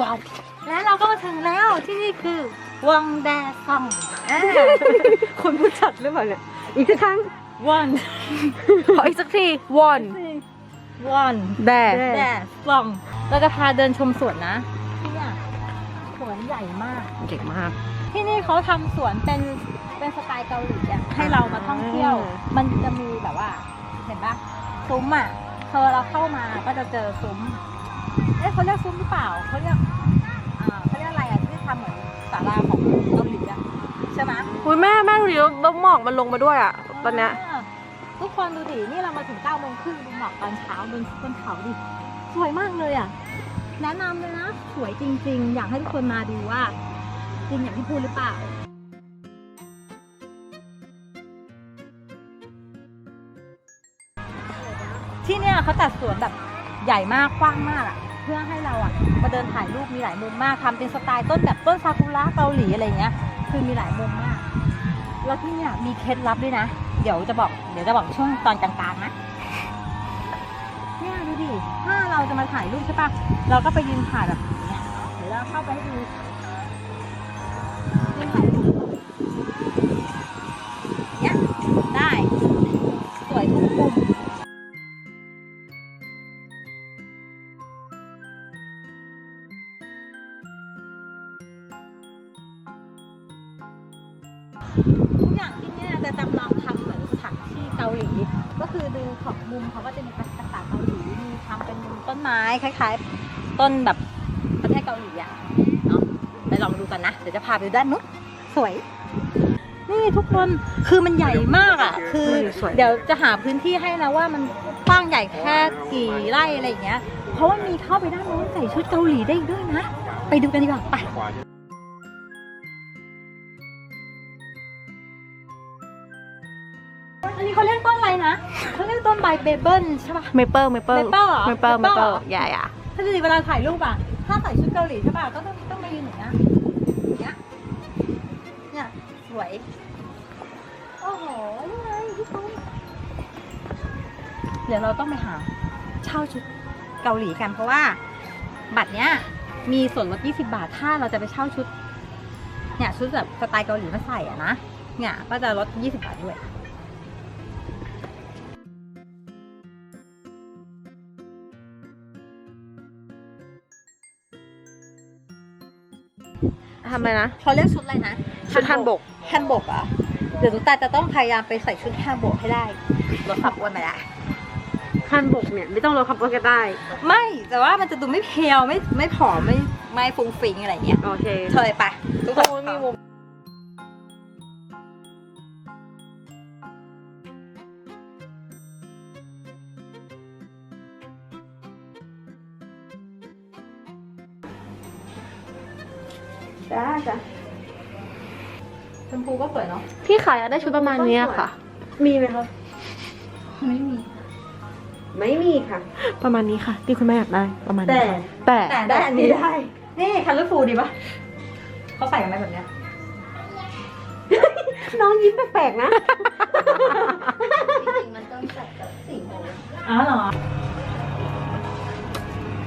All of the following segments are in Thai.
ว้าวและเราก็มาถึงแล้วที่นี่คือวังแดซองอ่าคนพูดชัดหรือเปล่าเนี่ยอีกสักครั้งวันขออีกสักทีวอนวันแดแดซองเราจะพาเดินชมสวนนะที่เนี่ยสวนใหญ่มากเก่งมาก ที่นี่เขาทำสวนเป็นเป็นสไตล์เกาหลีอะให้เรามาท่องเที่ยวอ่ามันจะมีแบบว่า เห็นปะซุ้มอะพอเราเข้ามาก็จะเจอซุ้มเอ๊ะเขาเรียกซุ้มหรือเปล่าเขาเรียกอ่าเขาเรียกอะไรอะที่ทำเหมือนศาลาของเกาหลีอะใช่ไหมอุ้ยแม่แม่ดูดิแล้วหมอกมันลงมาด้วยอะตอนเนี้ยาทุกคนดูดินี่เรามาถึง9ก้าโมงครึ่งดูหมอกตอนเช้าบนบนเขาดิสวยมากเลยอะแนะนำเลยนะสวยจริง ๆ อยากให้ทุกคนมาดูว่า จริงอย่างที่พูดหรือเปล่า ที่เนี่ยเขาจัดสวนแบบใหญ่มากกว้างมากอะ เพื่อให้เราอะมาเดินถ่ายรูปมีหลายมุมมากทำเป็นสไตล์ต้นแบบต้นซากุระเกาหลีอะไรเงี้ยคือมีหลายมุมมาก แล้วที่เนี่ยมีเคล็ดลับด้วยนะ เดี๋ยวจะบอกเดี๋ยวจะบอกช่วงตอนกลางๆนะเนี่ยดูดิถ้าเราจะมาถ่ายรูปใช่ปะเราก็ไปยืนถ่ายแบบนี้เนี่ยเดี๋ยวเราเข้าไปให้ดูยืนถ่ายรูปเนี่ย ก็คือดูของมุมเขาก็จะมีภาษาเกาหลีมีทำเป็นมุมต้นไม้คล้ายๆ ต้นแบบประเทศเกาหลีอะเนาะไปลองดูกันนะ เดี๋ยวจะพาไปดูด้านนู้นสวย นี่ทุกคนคือมันใหญ่มากอะ คือสวยเดี๋ยวจะหาพื้นที่ให้นะว่ามันกว้างใหญ่แค่กี่ไร่อะไรอย่างเงี้ย เพราะว่ามีเข้าไปด้านโน้นใส่ชุดเกาหลีได้อีกด้วยนะ ไปดูกันดีกว่าไปอันนี้เขาเรียกต้ นอะไรนะเขาเรียกต้นใบเบเบิลใช่ปะเมเปิลเมเปิล Maple เหรอเมเปิลเม Maple เปิลเหรอ อย่าอย่าถ้าดูดิเวลาถ่ายรูปอะถ้าใส่ชุดเกาหลีใช่ปะก็ต้องต้องมายืนอย่างเงี้ยอย่างเงี้ยเนี่ยสวย โอ้โหนี่ไงพี่ตุ้มเดี๋ยวเราต้องไปหา เช่าชุดเกาหลีกันเพราะว่า บัตรเนี้ย มีส่วนลด 20 บาท ถ้าเราจะไปเช่าชุด เนี่ยชุดแบบสไตล์เกาหลีมาใส่อะนะ เนี่ยก็จะลด 20 บาทด้วย ทำอะไรนะเขาเรียกชุดอะไรนะชุดฮันบกฮันบกเหรอะเดี๋ยวตุ๊กตาจะต้องพยายามไปใส่ชุดฮันบกให้ได้ลดความอ้วนไปละฮันบกเนี่ยไม่ต้องรถขับรถก็ได้ ไม่แต่ว่ามันจะดูไม่เพรียวไม่ไม่ผอมไม่ไม่ฟุ้งฟิงอะไรเงี้ยโอเคเธอไปทุกคโอ้นมีมุม พูก็สวยเนาะพี่ขายได้ชุดประมาณเนี้ยค่ะ มีไหมคะไม่มี ไม่มีค่ะ ประมาณนี้ค่ะ ที่คุณแม่อยากได้ประมาณนี้แต่ค่ะแต่แต่ได้อันนี้ได้ นี่คันลูฟูดีปะเขาใส่กันไหมแบบเนี้ย น้องยิ้มแปลกๆนะอ๋อเหรอ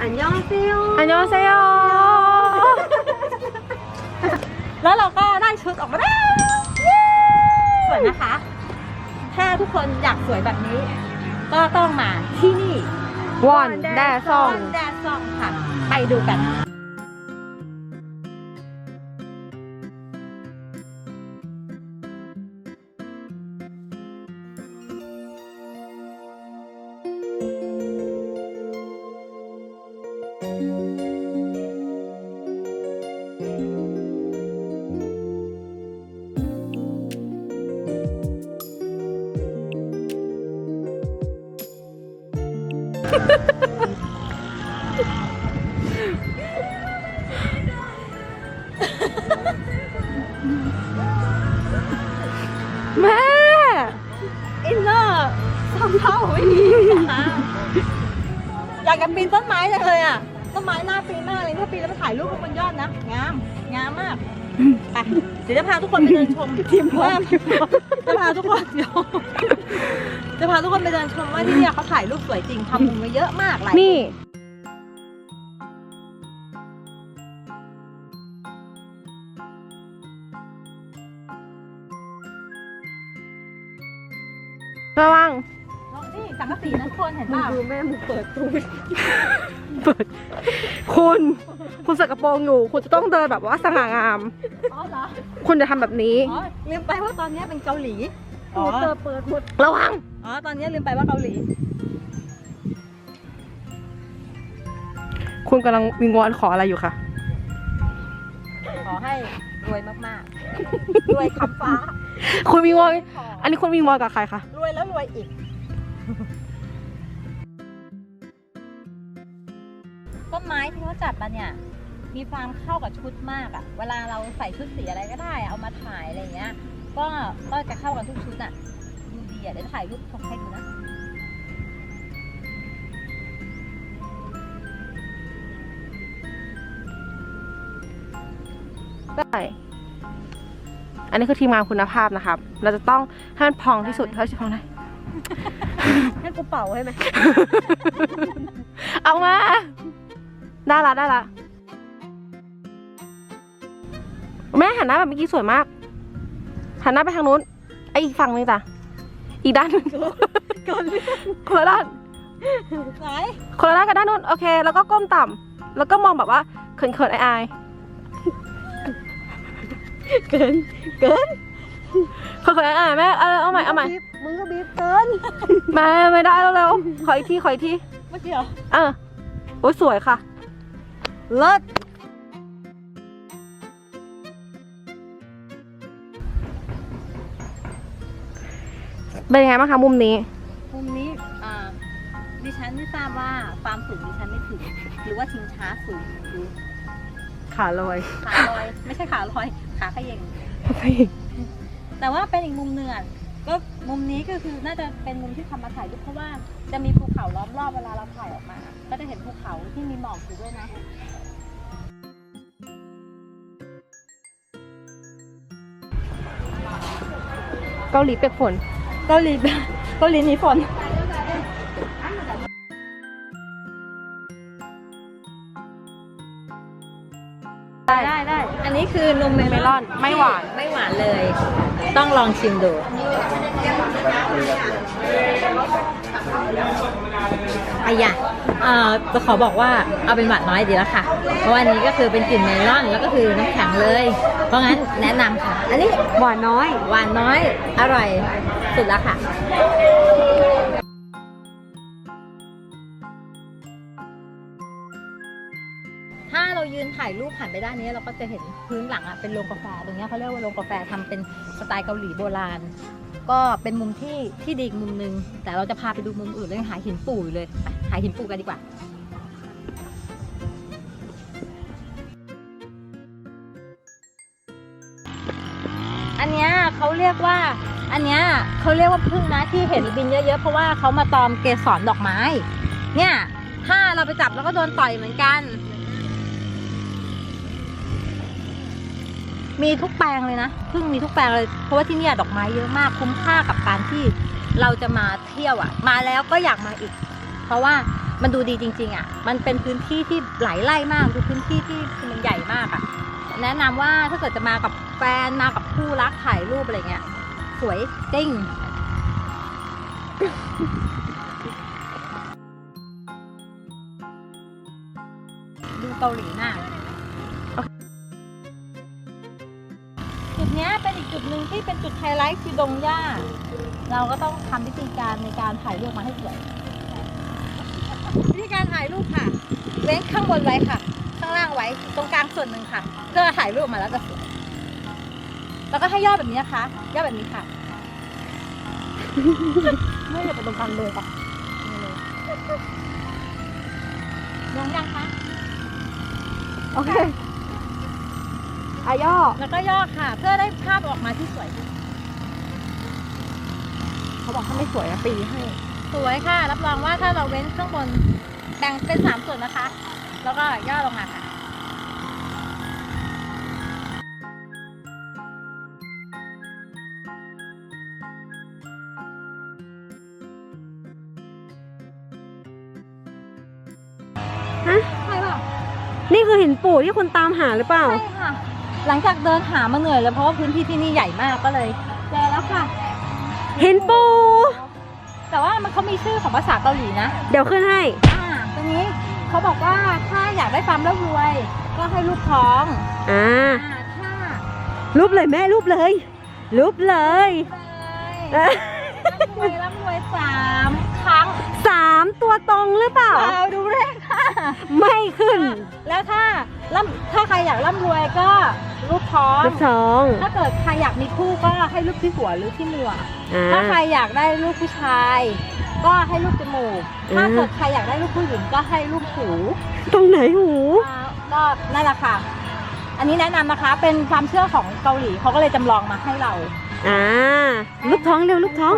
อันยองเซโยอันยองเซโยแล้วเราก็ได้ชุดออกมาแล้ว สวยนะคะ ถ้าทุกคนอยากสวยแบบนี้ ก็ต้องมาที่นี่วอนแดซองวันแดซองค่ะ ไปดูกัน อยากจะปีนต้นไม้จังเลยอะ ต้นไม้น่าปีนมากเลยถ้าปีนแล้วไปถ่ายรูปบนยอดนะ งาม งามมาก ไป เดี๋ยวจะพาทุกคนไปเดินชมทีมว่าจะพาทุกคนเดี๋ยวจะพาทุกคนไปเดินชมว่าที่นี่เขาถ่ายรูปสวยจริงทำมุมมาเยอะมากหลายนี่ระวัง นี่สังกะสีนะทุกคนเห็นเปล่าดูแม่มึงเปิดตูดเปิด คุณ คุณใส่กระโปรงอยู่ คุณจะต้องเดินแบบว่าสง่างาม อ๋อเหรอ คุณจะทำแบบนี้ อ๋อลืมไปว่าตอนนี้เป็นเกาหลีอ๋อเจอเปิดหมดระวัง อ๋อ ตอนนี้ลืมไปว่าเกาหลี คุณกำลังวิงวอนขออะไรอยู่คะ ขอให้รวยมากๆ รวยคำฟ้า คุณวิงวอน ขออันนี้คุณวิงวอนกับใครคะ รวยแล้วรวยอีก ต้นไม้ที่เขาจัดมาเนี่ย มีความเข้ากับชุดมากอะเวลาเราใส่ชุดสีอะไรก็ได้เอามาถ่ายอะไรเงี้ย ก็ก็จะเข้ากันทุกชุดอะดูดีอะเดี๋ยวถ่ายรูปส่งให้ดูนะได้ อันนี้คือทีมงานคุณภาพนะครับ เราจะต้องให้มันพองที่สุดเท่าที่พองได้ ให้กูเป่าให้ไหมเอามา ได้ละได้ละแม่หันหน้าแบบเมื่อกี้สวยมาก หันหน้าไปทางนู้นไออีกฝั่งนึงจ้ะอีกด้านหนึงก่อนคนละด้านไหนคนละด้านกับด้านนู้นโอเค แล้วก็ก้มต่ำแล้วก็มองแบบว่าเขินๆอายเกิน เกินๆเขินๆอายๆแม่เอาเอาใหม่เอาใหม่ มึงก็บีบเกินแม่ไม่ได้แล้วเร็วๆขออีกทีขออีกทีเมื่อกี้เหรอเออโอ้ยสวยค่ะ เลิศเป็นยังไงบ้างคะมุมนี้ มุมนี้อ่าดิฉันไม่ทราบว่าความสูงดิฉันไม่ถึง หรือว่าชิงช้าสูงหรือขาลอยขาลอย ไม่ใช่ขาลอย ขาขยิงแต่ว่าเป็นอีกมุมหนึ่งอะ ก็มุมนี้ก็คือน่าจะเป็นมุมที่ทำมาถ่ายรูปเพราะว่าจะมีภูเขาล้อมรอบเวลาเราถ่ายออกมา ก็จะเห็นภูเขาที่มีหมอกอยู่ด้วยนะ เกาหลีเปียกฝน เกาหลีเกาหลีหนีฝนได้ได้ได้ อันนี้คือนมเมเมลอน ไม่หวาน ไม่หวานเลย ต้องลองชิมดู อายะเอ่อจะขอบอกว่าเอาเป็นหวานน้อยดีแล้วค่ะ เพราะว่าอันนี้ก็คือเป็นกลิ่นเมลอนแล้วก็คือน้ำแข็งเลย เพราะงั้นแนะนำค่ะ อันนี้หวานน้อย หวานน้อย อร่อย สุดแล้วค่ะถ้าเรายืนถ่ายรูปหันไปด้านนี้เราก็จะเห็นพื้นหลังอะเป็นโรงกาแฟตรงเนี้ยเขาเรียกว่าโรงกาแฟทำเป็นสไตล์เกาหลีโบราณ ก็เป็นมุมที่ที่ดีอีกมุมนึง แต่เราจะพาไปดูมุมอื่นแล้วยังหาหินปู่อยู่เลยไปหาหินปู่กันดีกว่าอันเนี้ยเขาเรียกว่า อันเนี้ยเขาเรียกว่าพึ่งนะที่เห็นบินเยอะๆ เพราะว่าเขามาตอมเกสรดอกไม้ เนี่ย ถ้าเราไปจับแล้วก็โดนต่อยเหมือนกัน มีทุกแปลงเลยนะพึ่งมีทุกแปลงเลย เพราะว่าที่เนี่ยดอกไม้เยอะมากคุ้มค่ากับการที่เราจะมาเที่ยวอะ่ะ มาแล้วก็อยากมาอีก เพราะว่ามันดูดีจริง ๆอะ่ะ มันเป็นพื้นที่ที่หลายไร่มากดูพื้นที่ที่มันใหญ่มากอะ่ะ แนะนำว่าถ้าเกิดจะมากับแฟนมากับคู่รักถ่ายรูปอะไรเงี้ยสวยจริงดูเกาหลีหน้าจุ จุดหนึ่งที่เป็นจุดไฮไลท์คือดงหญ้า เราก็ต้องทำวิธีการในการถ่ายรูปมาให้สวยวิธีการถ่ายรูปค่ะ เว้นข้างบนไว้ค่ะ ข้างล่างไว้ตรงกลางส่วนหนึ่งค่ะ เพื่อถ่ายรูปออกมาแล้วจะสวยแล้วก็ให้ย่อแบบนี้นะคะ ย่อแบบนี้ค่ะ ไม่อยากไปตรงกลางเลยปะลงยังคะ โอเค อาย่อแล้วก็ย่อค่ะ เพื่อได้ภาพออกมาที่สวยที่สุดเขาบอกถ้าไม่สวยอะปีให้ สวยค่ะ รับรองว่าถ้าเราเว้นข้างบนแบ่งเป็นสามส่วนนะคะ แล้วก็ย่อลงมาค่ะฮะใช่ป่ะนี่คือหินปู่ที่คุณตามหาหรือเปล่า ใช่ค่ะ หลังจากเดินหามาเหนื่อยเลยเพราะว่าพื้นที่ที่นี่ใหญ่มากก็เลยเจอแล้วค่ะหินปู่ไปแต่ว่ามันเขามีชื่อของภาษาเกาหลีนะเดี๋ยวขึ้นให้ อ่าตรงนี้เขาบอกว่าถ้าอยากได้ความร่ำรวย ก็ให้ลูกท้องอ่า อ่าถ้ารูปเลยแม่รูปเลย รูปเลยเอ้ยร่ำรวยร่ำรวยสามครั้งสามตัวตรงหรือเปล่าเอาดูเลขค่ะ ไม่ขึ้น แล้วถ้าร่ำถ้าใครอยากร่ำรวยก็ ลูกท้องลูกท้อง ถ้าเกิดใครอยากมีคู่ก็ให้ลูกที่หัวหรือที่หมวกอ่า ถ้าใครอยากได้ลูกผู้ชาย ก็ให้ลูกจมูกอืมถ้าเกิดใครอยากได้ลูกผู้หญิงก็ให้ลูกหูตรงไหนหู อ่าก็นั่นแหละค่ะ อันนี้แนะนำนะคะ เป็นความเชื่อของเกาหลีเขาก็เลยจำลองมาให้เรา อ่า ลูกท้องเร็วลูกท้อง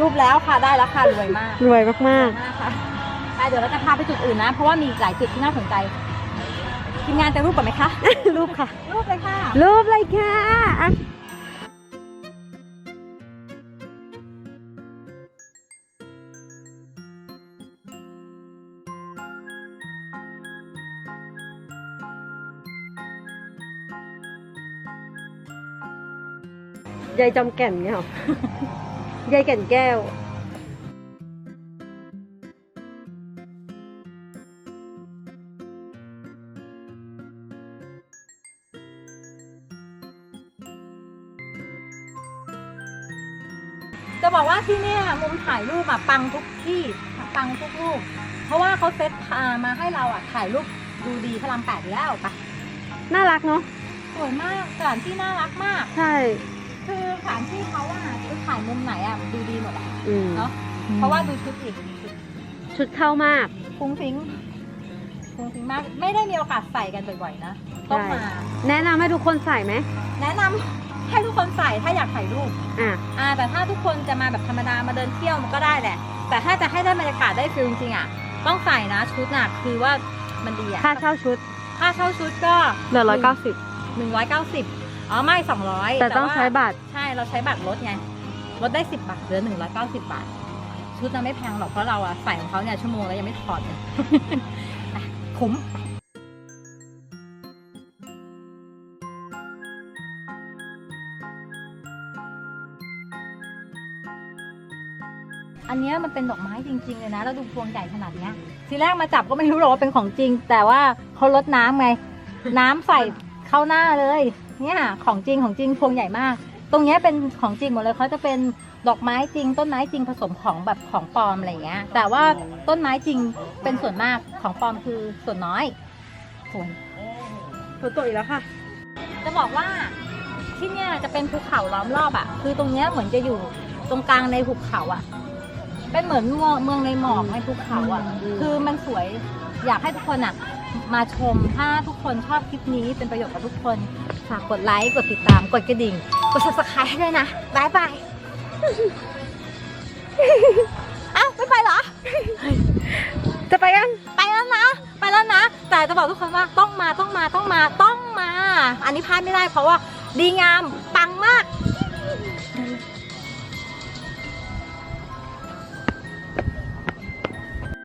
รูปแล้วค่ะได้แล้วค่ะรวยมากรวยมารวยมากค่ะไปเดี๋ยวเราจะพาไปจุดอื่นนะ เพราะว่ามีหลายจุดที่น่าสนใจ ทีมงานจะรูปก่อนไหมคะๆรูปค่ะ รูปเลยค่ะ รูปเลยค่ะอะยายจำแก่นเนี่ยหรอยายแก่นแก้ว จะบอกว่าที่เนี่ยมุมถ่ายรูปอะปังทุกที่ปังทุกรูป เพราะว่าเขาเซตอ่ามาให้เราอะถ่ายรูปดูดีพระรามแปดอยู่แล้วปะน่ารักเนาะสวยมากสถานที่น่ารักมาก ใช่ คือสถานที่เขาอะจะถ่ายมุมไหนอะดูดีหมดอะอืมเนาะเพราะว่าดูชุดอีกชุดชุดเข้ามาก ฟุ้งฟิ้งฟุ้งฟิ้งมาก ไม่ได้มีโอกาสใส่กันบ่อยๆนะต้องมา แนะนำให้ทุกคนใส่ไหมแนะนำ ให้ทุกคนใส่ถ้าอยากถ่ายรูปอะอ่าแต่ถ้าทุกคนจะมาแบบธรรมดามาเดินเที่ยวมันก็ได้แหละ แต่ถ้าจะให้ได้บรรยากาศได้ฟิลจริงๆอะต้องใส่นะชุดน่ะคือว่ามันดีอะค่าเช่าชุด ค่าเช่าชุดก็เหลือร้อยเก้าสิบหนึ่งร้อยเก้าสิบอ๋อไม่สองร้อยแต่ต้องใช้บัตรใช่เราใช้บัตรลดไงลดได้สิบบาทเหลือหนึ่งร้อยเก้าสิบบาท ชุดน่ะไม่แพงหรอกเพราะเราอะใส่ของเขาเนี่ยชั่วโมงแล้วยังไม่ถอดเลยอะคุ้ม นเนี้ยมันเป็นดอกไม้จริง ๆ เลยนะ แล้วดูพวงใหญ่ขนาดเนี้ย ทีแรกมาจับก็ไม่รู้หรอกว่าเป็นของจริง แต่ว่าเขาลดน้ำไง น้ำใส่เข้าหน้าเลย เนี่ยของจริงของจริงพวงใหญ่มาก ตรงเนี้ยเป็นของจริงหมดเลยเขาจะเป็นดอกไม้จริง ต้นไม้จริงผสมของแบบของปลอมอะไรอย่างเงี้ย แต่ว่าต้นไม้จริงเป็นส่วนมากของปลอมคือส่วนน้อยส่วนฝนตกอีกแล้วค่ะ จะบอกว่าที่เนี่ยจะเป็นภูเขาล้อมรอบอะ่ะ คือตรงเนี้ยเหมือนจะอยู่ตรงกลางในภูเขาอะ่ะ เป็นเหมือนเมืองเมืองในหมอกในภูเขาอะ่ะ คือมันสวยอยากให้ทุกคนอะ่ะ มาชมถ้าทุกคนชอบคลิปนี้เป็นประโยชน์กับทุกคนฝากกดไลค์กดติดตามกดกระดิ่ง กด subscribe ให้ด้วยนะบายบายอ้าวไม่ไปเหรอ จะไปกัน ไปแล้วนะ ไปแล้วนะ แต่จะบอกทุกคนว่าต้องมาต้องมาต้องมาต้องมา อันนี้พลาดไม่ได้เพราะว่าดีงามปังมาก